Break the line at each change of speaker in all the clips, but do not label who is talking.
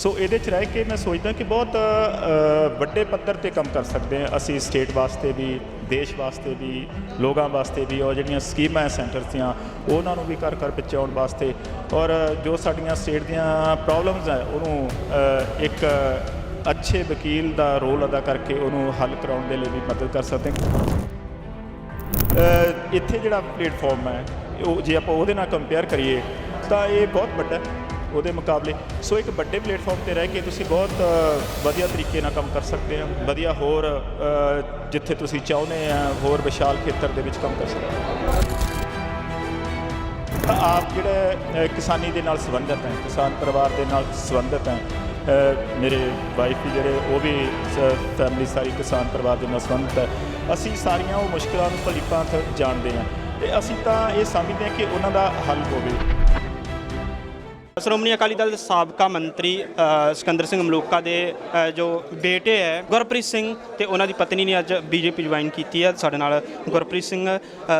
ਸੋ ਇਹਦੇ ਚ ਰਹਿ ਕੇ ਮੈਂ ਸੋਚਦਾ ਕਿ ਬਹੁਤ ਵੱਡੇ ਪੱਧਰ ਤੇ ਕੰਮ ਕਰ ਸਕਦੇ ਹਾਂ। ਅਸੀਂ ਸਟੇਟ ਵਾਸਤੇ ਵੀ, ਦੇਸ਼ ਵਾਸਤੇ ਵੀ, ਲੋਕਾਂ ਵਾਸਤੇ ਵੀ, ਔਰ ਜਿਹੜੀਆਂ ਸਕੀਮਾਂ ਹੈ ਸੈਂਟਰ ਦੀਆਂ, ਉਹਨਾਂ ਨੂੰ ਵੀ ਘਰ ਘਰ ਪਹੁੰਚਾਉਣ ਵਾਸਤੇ। ਔਰ ਜੋ ਸਾਡੀਆਂ ਸਟੇਟ ਦੀਆਂ ਪ੍ਰੋਬਲਮਸ ਹੈ, ਉਹਨੂੰ ਇੱਕ ਅੱਛੇ ਵਕੀਲ ਦਾ ਰੋਲ ਅਦਾ ਕਰਕੇ ਉਹਨੂੰ ਹੱਲ ਕਰਾਉਣ ਦੇ ਲਈ ਵੀ ਮਦਦ ਕਰ ਸਕਦੇ ਹਾਂ। ਇੱਥੇ ਜਿਹੜਾ ਪਲੇਟਫਾਰਮ ਹੈ, ਉਹ ਜੇ ਆਪਾਂ ਉਹਦੇ ਨਾਲ ਕੰਪੇਅਰ ਕਰੀਏ, ਤਾਂ ਇਹ ਬਹੁਤ ਵੱਡਾ ਉਹਦੇ ਮੁਕਾਬਲੇ। ਸੋ ਇੱਕ ਵੱਡੇ ਪਲੇਟਫਾਰਮ ਤੇ ਰਹਿ ਕੇ ਤੁਸੀਂ ਬਹੁਤ ਵਧੀਆ ਤਰੀਕੇ ਨਾਲ ਕੰਮ ਕਰ ਸਕਦੇ ਹੋ। ਵਧੀਆ ਹੋਰ ਜਿੱਥੇ ਤੁਸੀਂ ਚਾਹੁੰਦੇ ਆ, ਹੋਰ ਵਿਸ਼ਾਲ ਖੇਤਰ ਦੇ ਵਿੱਚ ਕੰਮ ਕਰ ਸਕਦੇ ਹੋ। ਆਪ ਜਿਹੜੇ ਕਿਸਾਨੀ ਦੇ ਨਾਲ ਸੰਬੰਧਿਤ ਹੈ, ਕਿਸਾਨ ਪਰਿਵਾਰ ਦੇ ਨਾਲ ਸੰਬੰਧਿਤ ਹੈ ਮੇਰੇ ਵਾਈਫ ਵੀ ਜਿਹੜੇ, ਉਹ ਵੀ ਫੈਮਿਲੀ ਸਾਰੀ ਕਿਸਾਨ ਪਰਿਵਾਰ ਦੇ ਨਾਲ ਸੰਬੰਧਿਤ ਹੈ। ਅਸੀਂ ਸਾਰੀਆਂ ਉਹ ਮੁਸ਼ਕਲਾਂ ਨੂੰ ਭਲੀ ਜਾਣਦੇ ਹਾਂ। ਤੇ ਅਸੀਂ ਤਾਂ ਇਹ ਸਮਝਦੇ ਹਾਂ ਕਿ ਉਹਨਾਂ ਦਾ ਹੱਲ ਹੋਵੇ।
ਸ਼੍ਰੋਮਣੀ ਅਕਾਲੀ ਦਲ ਦੇ ਸਾਬਕਾ ਮੰਤਰੀ ਸਿਕੰਦਰ ਸਿੰਘ ਮਲੂਕਾ ਦੇ ਜੋ ਬੇਟੇ ਹੈ, ਗੁਰਪ੍ਰੀਤ ਸਿੰਘ ਤੇ ਉਹਨਾਂ ਦੀ ਪਤਨੀ ਨੇ ਅੱਜ ਬੀਜੇਪੀ ਜੁਆਇਨ ਕੀਤੀ ਹੈ। ਸਾਡੇ ਨਾਲ ਗੁਰਪ੍ਰੀਤ ਸਿੰਘ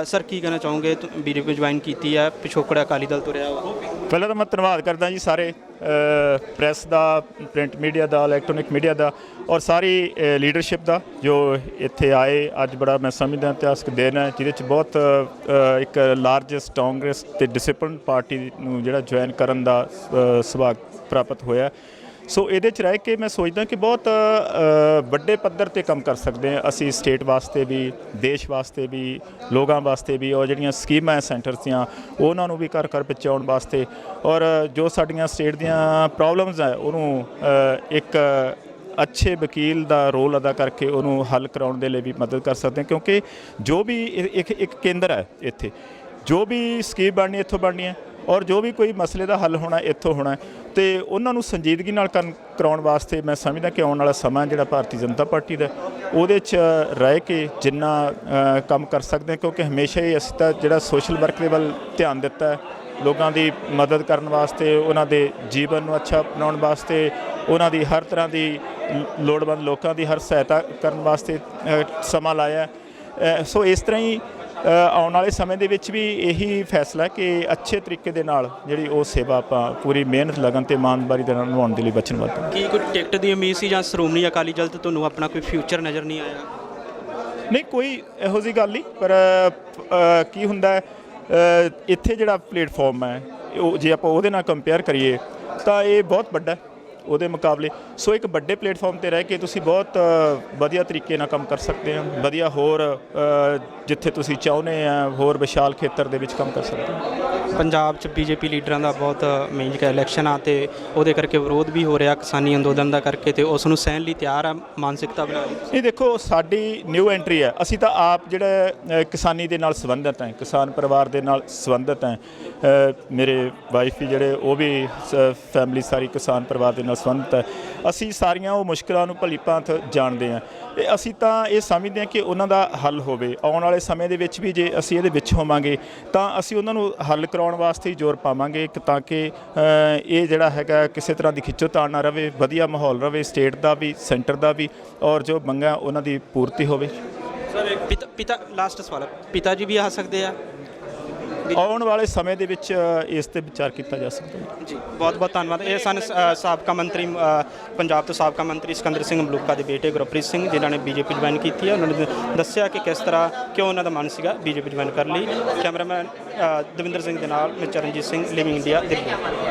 ਸਰ ਕੀ ਕਹਿਣਾ ਚਾਹੋਗੇ? ਬੀਜੇਪੀ ਜੁਆਇਨ ਕੀਤੀ ਹੈ, ਪਿਛੋਕੜ ਅਕਾਲੀ ਦਲ ਤੋਂ ਰਿਹਾ ਵਾ।
ਪਹਿਲਾਂ ਤਾਂ ਮੈਂ ਧੰਨਵਾਦ ਕਰਦਾ ਜੀ ਸਾਰੇ। ਪ੍ਰੈਸ ਦਾ ਪ੍ਰਿੰਟ ਮੀਡੀਆ ਦਾ ਇਲੈਕਟ੍ਰੋਨਿਕ ਮੀਡੀਆ ਦਾ ਔਰ ਸਾਰੀ ਲੀਡਰਸ਼ਿਪ ਦਾ ਜੋ ਇੱਥੇ ਆਏ, ਅੱਜ ਬੜਾ ਮੈਂ ਸਮਝਦਾ ਇਤਿਹਾਸਕ ਦਿਨ ਹੈ ਜਿਹਦੇ ਚ ਬਹੁਤ ਇੱਕ ਲਾਰਜੈਸਟ ਕਾਂਗਰਸ ਤੇ ਡਿਸਪਲਿਨ ਪਾਰਟੀ ਨੂੰ ਜਿਹੜਾ ਜੁਆਇਨ ਕਰਨ ਦਾ ਸੁਭਾਗ ਪ੍ਰਾਪਤ ਹੋਇਆ। ਸੋ ਇਹਦੇ ਚ ਰਹਿ ਕੇ ਮੈਂ ਸੋਚਦਾ ਕਿ ਬਹੁਤ ਵੱਡੇ ਪੱਧਰ ਤੇ ਕੰਮ ਕਰ ਸਕਦੇ ਹਾਂ। ਅਸੀਂ ਸਟੇਟ ਵਾਸਤੇ ਵੀ, ਦੇਸ਼ ਵਾਸਤੇ ਵੀ, ਲੋਕਾਂ ਵਾਸਤੇ ਵੀ, ਔਰ ਜਿਹੜੀਆਂ ਸਕੀਮਾਂ ਹੈ ਸੈਂਟਰਸ ਦੀਆਂ, ਉਹਨਾਂ ਨੂੰ ਵੀ ਘਰ ਘਰ ਪਹੁੰਚਾਉਣ ਵਾਸਤੇ। ਔਰ ਜੋ ਸਾਡੀਆਂ ਸਟੇਟ ਦੀਆਂ ਪ੍ਰੋਬਲਮਸ ਹੈ, ਉਹਨੂੰ ਇੱਕ ਅੱਛੇ ਵਕੀਲ ਦਾ ਰੋਲ ਅਦਾ ਕਰਕੇ ਉਹਨੂੰ ਹੱਲ ਕਰਾਉਣ ਦੇ ਲਈ ਵੀ ਮਦਦ ਕਰ ਸਕਦੇ ਹਾਂ। ਕਿਉਂਕਿ ਜੋ ਵੀ ਇੱਕ ਇੱਕ ਕੇਂਦਰ ਹੈ ਇੱਥੇ, ਜੋ ਵੀ ਸਕੀਮ ਬਣਨੀ, ਇੱਥੋਂ ਬਣਨੀ ਹੈ ਔਰ ਜੋ ਵੀ ਕੋਈ ਮਸਲੇ ਦਾ ਹੱਲ ਹੋਣਾ, ਇੱਥੋਂ ਹੋਣਾ ਹੈ। ਤੇ ਉਹਨਾਂ ਨੂੰ ਸੰਜੀਦਗੀ ਨਾਲ ਕਰਨ, ਕਰਾਉਣ ਵਾਸਤੇ ਮੈਂ ਸਮਝਦਾ ਕਿ ਆਉਣ ਵਾਲਾ ਸਮਾਂ ਜਿਹੜਾ ਭਾਰਤੀ ਜਨਤਾ ਪਾਰਟੀ ਦਾ ਉਹਦੇ 'ਚ ਰਹਿ ਕੇ ਜਿੰਨਾ ਕੰਮ ਕਰ ਸਕਦੇ ਹਾਂ, ਕਿਉਂਕਿ ਹਮੇਸ਼ਾ ਹੀ ਅਸੀਂ ਤਾਂ ਜਿਹੜਾ ਸੋਸ਼ਲ ਵਰਕ ਦੇ ਵੱਲ ਧਿਆਨ ਦਿੱਤਾ ਲੋਕਾਂ ਦੀ ਮਦਦ ਕਰਨ ਵਾਸਤੇ, ਉਹਨਾਂ ਦੇ ਜੀਵਨ ਨੂੰ ਅੱਛਾ ਬਣਾਉਣ ਵਾਸਤੇ, ਉਹਨਾਂ ਦੀ ਹਰ ਤਰ੍ਹਾਂ ਦੀ ਲੋੜਵੰਦ ਲੋਕਾਂ ਦੀ ਹਰ ਸਹਾਇਤਾ ਕਰਨ ਵਾਸਤੇ ਸਮਾਂ ਲਾਇਆ ਸੋ ਇਸ ਤਰ੍ਹਾਂ ਹੀ ਆਉਣ ਵਾਲੇ ਸਮੇਂ ਦੇ ਵਿੱਚ ਵੀ ਇਹੀ ਫੈਸਲਾ ਹੈ ਕਿ ਅੱਛੇ ਤਰੀਕੇ ਦੇ ਨਾਲ ਜਿਹੜੀ ਉਹ ਸੇਵਾ ਆਪਾਂ ਪੂਰੀ ਮਿਹਨਤ ਲਗਨ ਤੇ ਇਮਾਨਦਾਰੀ ਦੇ ਨਾਲ ਨਿਭਾਉਣ ਦੇ ਲਈ ਵਚਨਬੱਧ
ਕੀ ਕੋਈ ਟਿਕਟ ਦੀ ਉਮੀਦ ਸੀ ਜਾਂ ਸ਼੍ਰੋਮਣੀ ਅਕਾਲੀ ਦਲ ਤੇ ਤੁਹਾਨੂੰ ਆਪਣਾ ਕੋਈ ਫਿਊਚਰ ਨਜ਼ਰ ਨਹੀਂ ਆਇਆ?
ਨਹੀਂ ਕੋਈ ਇਹੋ ਜਿਹੀ ਗੱਲ ਨਹੀਂ ਪਰ ਅ, ਕੀ ਹੁੰਦਾ ਹੈ ਅ, ਇੱਥੇ ਜਿਹੜਾ ਪਲੇਟਫਾਰਮ ਹੈ ਉਹ ਜੇ ਆਪਾਂ ਉਹਦੇ ਨਾਲ ਕੰਪੇਅਰ ਕਰੀਏ ਤਾਂ ਇਹ ਬਹੁਤ ਵੱਡਾ ਹੈ। ਉਹਦੇ ਮੁਕਾਬਲੇ। ਸੋ ਇੱਕ ਵੱਡੇ ਪਲੇਟਫਾਰਮ ਤੇ ਰਹਿ ਕੇ ਤੁਸੀਂ ਬਹੁਤ ਵਧੀਆ ਤਰੀਕੇ ਨਾਲ ਕੰਮ ਕਰ ਸਕਦੇ ਹੋ। ਵਧੀਆ ਹੋਰ ਜਿੱਥੇ ਤੁਸੀਂ ਚਾਹੁੰਦੇ ਆ, ਹੋਰ ਵਿਸ਼ਾਲ ਖੇਤਰ ਦੇ ਵਿੱਚ ਕੰਮ ਕਰ ਸਕਦੇ ਹੋ।
ਪੰਜਾਬ 'ਚ ਬੀਜੇਪੀ ਲੀਡਰਾਂ ਦਾ ਬਹੁਤ ਮੇਨ ਜਿਹੜਾ ਇਲੈਕਸ਼ਨ ਆ ਤੇ ਉਹਦੇ ਕਰਕੇ ਵਿਰੋਧ ਵੀ ਹੋ ਰਿਹਾ ਕਿਸਾਨੀ ਅੰਦੋਲਨ ਦਾ ਕਰਕੇ ਤੇ ਉਸ ਨੂੰ ਸਹਿਣ ਲਈ ਤਿਆਰ ਆ, ਮਾਨਸਿਕਤਾ ਬਣਾ ਲਈ।
ਇਹ ਦੇਖੋ, ਸਾਡੀ ਨਿਊ ਐਂਟਰੀ ਹੈ। ਅਸੀਂ ਤਾਂ ਆਪ ਜਿਹੜਾ ਕਿਸਾਨੀ ਦੇ ਨਾਲ ਸੰਬੰਧਿਤ ਹੈ, ਕਿਸਾਨ ਪਰਿਵਾਰ ਦੇ ਨਾਲ ਸੰਬੰਧਿਤ ਹੈ। ਮੇਰੇ ਵਾਈਫ ਵੀ ਜਿਹੜੇ, ਉਹ ਵੀ ਫੈਮਿਲੀ ਸਾਰੀ ਕਿਸਾਨ ਪਰਿਵਾਰ ਦੇ ਨਾਲ ਸੰਬੰਧਿਤ ਹੈ। ਅਸੀਂ ਸਾਰੀਆਂ ਉਹ ਮੁਸ਼ਕਲਾਂ ਨੂੰ ਭਲੀ ਭਾਂਤ ਜਾਣਦੇ ਹਾਂ। ਤੇ ਅਸੀਂ ਤਾਂ ਇਹ ਸਮਝਦੇ ਹਾਂ ਕਿ ਉਹਨਾਂ ਦਾ ਹੱਲ ਹੋਵੇ। ਆਉਣ ਵਾਲੇ ਸਮੇਂ ਦੇ ਵਿੱਚ ਵੀ ਜੇ ਅਸੀਂ ਇਹਦੇ ਵਿੱਚ ਹੋਵਾਂਗੇ, ਤਾਂ ਅਸੀਂ ਉਹਨਾਂ ਨੂੰ ਹੱਲ ਕਰਾਉਣ ਵਾਸਤੇ ਹੀ ਜ਼ੋਰ ਪਾਵਾਂਗੇ ਕਿ ਤਾਂ ਕਿ ਇਹ ਜਿਹੜਾ ਹੈਗਾ ਕਿਸੇ ਤਰ੍ਹਾਂ ਦੀ ਖਿੱਚੋਤਾਣ ਨਾ ਰਵੇ, ਵਧੀਆ ਮਾਹੌਲ ਰਵੇ, ਸਟੇਟ ਦਾ ਵੀ, ਸੈਂਟਰ ਦਾ ਵੀ ਔਰ ਜੋ ਮੰਗਾਂ ਉਹਨਾਂ ਦੀ ਪੂਰਤੀ ਹੋਵੇ।
ਸਰ ਪਿਤਾ ਪਿਤਾ ਲਾਸਟ ਸਵਾਲ ਪਿਤਾ ਜੀ ਵੀ ਆ ਸਕਦੇ ਆ?
ਆਉਣ ਵਾਲੇ ਸਮੇਂ ਦੇ ਵਿੱਚ ਇਸ ਤੇ ਵਿਚਾਰ ਕੀਤਾ ਜਾ ਸਕਦਾ ਹੈ।
ਜੀ ਬਹੁਤ ਬਹੁਤ ਧੰਨਵਾਦ। ਇਹ ਸਨ ਅ, ਸਾਬਕਾ ਮੰਤਰੀ ਅ, ਪੰਜਾਬ ਤੋਂ ਸਾਬਕਾ ਮੰਤਰੀ ਸਿਕੰਦਰ ਸਿੰਘ ਮਲੂਕਾ ਦੇ ਬੇਟੇ ਗੁਰਪ੍ਰੀਤ ਸਿੰਘ ਜਿਨ੍ਹਾਂ ਨੇ ਬੀਜੇਪੀ ਜੁਆਇਨ ਕੀਤੀ ਹੈ। ਉਹਨਾਂ ਨੇ ਦੱਸਿਆ ਕਿ ਕਿਸ ਤਰ੍ਹਾਂ ਕਿਉਂ ਉਹਨਾਂ ਦਾ ਮਨ ਸੀਗਾ ਬੀਜੇਪੀ ਜੁਆਇਨ ਕਰਨ ਲਈ। ਕੈਮਰਾਮੈਨ ਅ, ਦਵਿੰਦਰ ਸਿੰਘ ਦੇ ਨਾਲ ਮੈਂ ਚਰਨਜੀਤ ਸਿੰਘ ਲਿਵਿੰਗ ਇੰਡੀਆ ਦਿੱਲੀ।